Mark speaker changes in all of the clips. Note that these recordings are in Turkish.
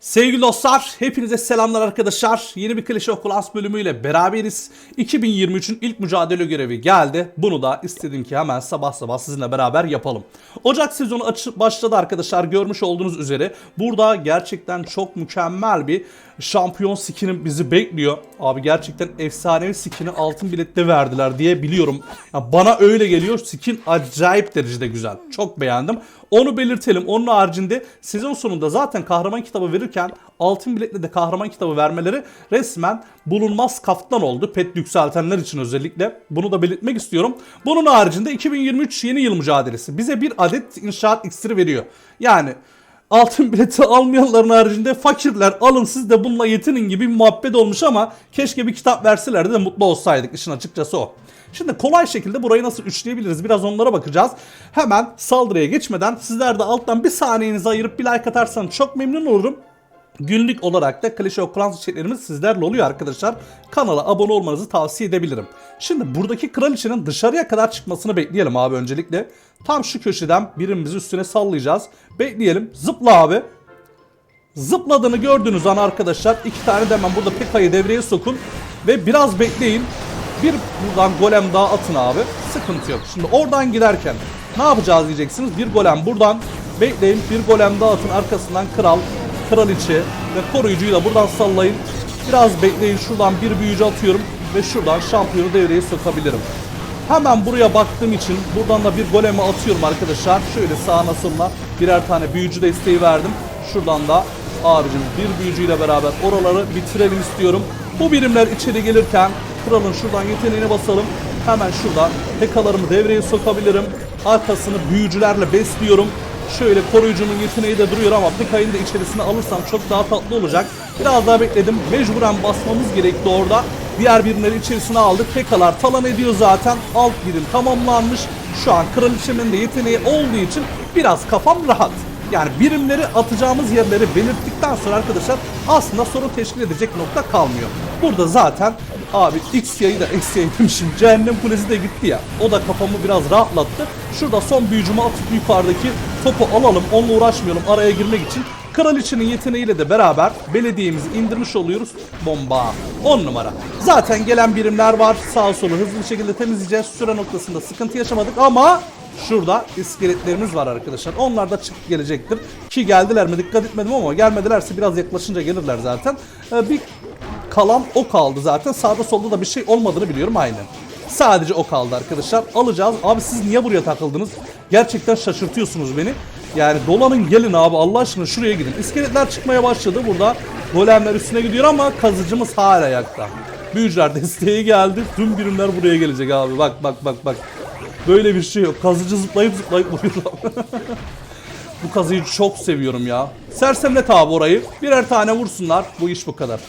Speaker 1: Sevgili dostlar, hepinize selamlar arkadaşlar. Yeni bir Clash of Clans bölümüyle beraberiz. 2023'ün ilk mücadele görevi geldi. Bunu da istedim ki hemen sabah sabah sizinle beraber yapalım. Ocak sezonu başladı arkadaşlar. Görmüş olduğunuz üzere burada gerçekten çok mükemmel bir şampiyon skinin bizi bekliyor. Abi gerçekten efsanevi skini altın bilette verdiler diye biliyorum. Ya bana öyle geliyor. Skin acayip derecede güzel. Çok beğendim. Onu belirtelim. Onun haricinde sezon sonunda zaten kahraman kitabı verirken altın biletle de kahraman kitabı vermeleri resmen bulunmaz kaftan oldu. Pet yükseltenler için özellikle. Bunu da belirtmek istiyorum. Bunun haricinde 2023 yeni yıl mücadelesi bize bir adet inşaat iksiri veriyor. Yani altın bileti almayanların haricinde fakirler alın siz de bununla yetinin gibi muhabbet olmuş ama keşke bir kitap verselerdi de mutlu olsaydık işin açıkçası o. Şimdi kolay şekilde burayı nasıl üçleyebiliriz biraz onlara bakacağız. Hemen saldırıya geçmeden sizler de alttan bir saniyenizi ayırıp bir like atarsanız çok memnun olurum. Günlük olarak da Clash of Clans içeriklerimiz sizlerle oluyor arkadaşlar. Kanala abone olmanızı tavsiye edebilirim. Şimdi buradaki kraliçenin dışarıya kadar çıkmasını bekleyelim abi öncelikle. Tam şu köşeden birimizi üstüne sallayacağız. Bekleyelim. Zıpla abi. Zıpladığını gördüğünüz an arkadaşlar iki tane de hemen burada Peka'yı devreye sokun. Ve biraz bekleyin. Bir buradan golem daha atın abi. Sıkıntı yok. Şimdi oradan giderken ne yapacağız diyeceksiniz. Bir golem buradan bekleyin. Bir golem daha atın. Arkasından kral, kraliçe ve koruyucuyu da buradan sallayın. Biraz bekleyin. Şuradan bir büyücü atıyorum. Ve şuradan şampiyonu devreye sokabilirim. Hemen buraya baktığım için buradan da bir golemi atıyorum arkadaşlar. Şöyle sağına soluna birer tane büyücü desteği verdim. Şuradan da abicim bir büyücüyle beraber oraları bitirelim istiyorum. Bu birimler içeri gelirken kralın şuradan yeteneğine basalım. Hemen şuradan pekalarımı devreye sokabilirim. Arkasını büyücülerle besliyorum. Şöyle koruyucunun yeteneği de duruyor ama Peka'yı da içerisine alırsam çok daha tatlı olacak. Biraz daha bekledim. Mecburen basmamız gerekti orada. Diğer birimleri içerisine aldık. Pekalar talan ediyor zaten. Alt birim tamamlanmış. Şu an kraliçemin de yeteneği olduğu için biraz kafam rahat. Yani birimleri atacağımız yerleri belirttikten sonra arkadaşlar aslında sorun teşkil edecek nokta kalmıyor. Burada zaten abi X yayı da X yayı demişim. Cehennem kulesi de gitti ya. O da kafamı biraz rahatlattı. Şurada son büyücümü atıp yukarıdaki topu alalım. Onunla uğraşmayalım araya girmek için. Kraliçenin yeteneğiyle de beraber belediyemizi indirmiş oluyoruz. Bomba. 10 numara. Zaten gelen birimler var. Sağ solu hızlı bir şekilde temizleyeceğiz. Süre noktasında sıkıntı yaşamadık ama şurada iskeletlerimiz var arkadaşlar. Onlar da çıkıp gelecektir. Ki geldiler mi dikkat etmedim ama gelmedilerse biraz yaklaşınca gelirler zaten. Ee, bir kalan o kaldı zaten. Sağda solda da bir şey olmadığını biliyorum aynen. Sadece o kaldı arkadaşlar. Alacağız. Abi siz niye buraya takıldınız? Gerçekten şaşırtıyorsunuz beni. Yani dolanın gelin abi Allah aşkına şuraya gidin. İskeletler çıkmaya başladı burada. Golemler üstüne gidiyor ama kazıcımız hala ayakta. Büyücüler desteği geldi. Tüm birimler buraya gelecek abi. Bak bak bak bak. Böyle bir şey yok. Kazıcı zıplayıp zıplayıp vuruyor. bu kazıyı çok seviyorum ya. Sersemlet abi orayı. Birer tane vursunlar. Bu iş bu kadar.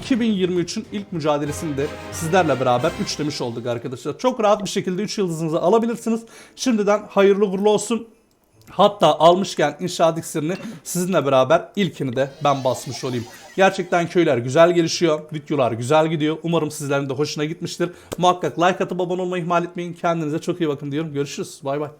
Speaker 1: 2023'ün ilk mücadelesini de sizlerle beraber üçlemiş olduk arkadaşlar. Çok rahat bir şekilde 3 yıldızınızı alabilirsiniz. Şimdiden hayırlı uğurlu olsun. Hatta almışken inşaat iksirini sizinle beraber ilkini de ben basmış olayım. Gerçekten köyler güzel gelişiyor. Videolar güzel gidiyor. Umarım sizlerin de hoşuna gitmiştir. Muhakkak like atıp abone olmayı ihmal etmeyin. Kendinize çok iyi bakın diyorum. Görüşürüz. Bay bay.